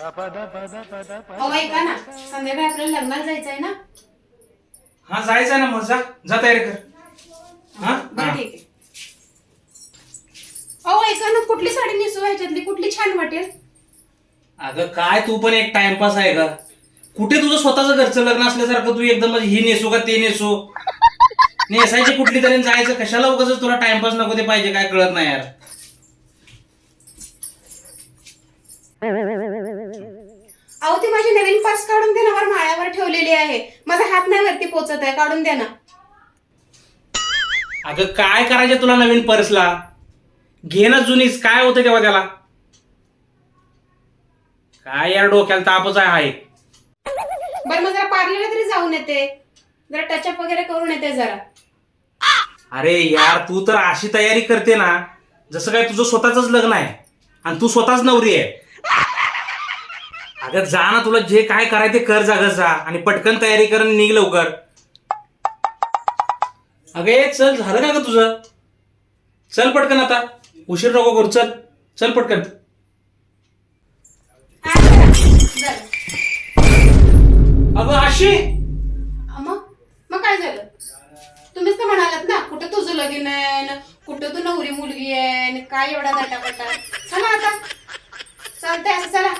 अहो ऐका ना. संध्याकाळी आपल्याला लग्नाला जायचंय ना? हा जायचं ना मग. जा. जा तयारी कर. हा? बरं. ठीक आहे. अहो ऐका ना. कुठली साडी नेसू ह्याच्यातली? कुठली छान वाटेल? अगं काय? तू पण एक टाइमपास आहे का? कुठे तुझं स्वतःचं घरचं लग्न असल्यासारखं तू एकदम म्हणजे ही नेसू का ते नेसू? नेसायची कुठली तरी आणि जायचं. कशाला उगाच तुला टाइमपास नको? ते पाहिजे. काय कळत नाही यार. माझी नवीन पर्स काढून दे ना वर माळ्यावर ठेवलेली आहे. माझा हात नाही वरती पोचत आहे काढून द्या ना. अगं काय करायचं तुला नवीन पर्सला घे ना जुनीच काय होतं तेव्हा त्याला? काय यार डोक्याला तापच आहे. बरं मग जरा पार्लरला तरी जाऊन येते. जरा टचअप वगैरे करून येते जरा. अरे यार तू तर अशी तयारी करते ना जसं काय तुझं स्वतःच लग्न आहे. आणि तू स्वतःच नवरी आहे. अगं जा ना तुला जे काय करायचं ते कर घर जा. आणि पटकन तयारी कर आणि निघ लवकर. अगं ए, चल. झालं का ग तुझं? चल पटकन आता. उशीर नको करू. चल. चल पटकन. झालं. अगं अशी मग मग काय झालं? तुम्हीच तर म्हणालात ना कुठं तुझं लगीन आहे न कुठं तू नवरी मुलगी आहे न काय एवढा दाटापटा चला आता. चालतंय असं चला.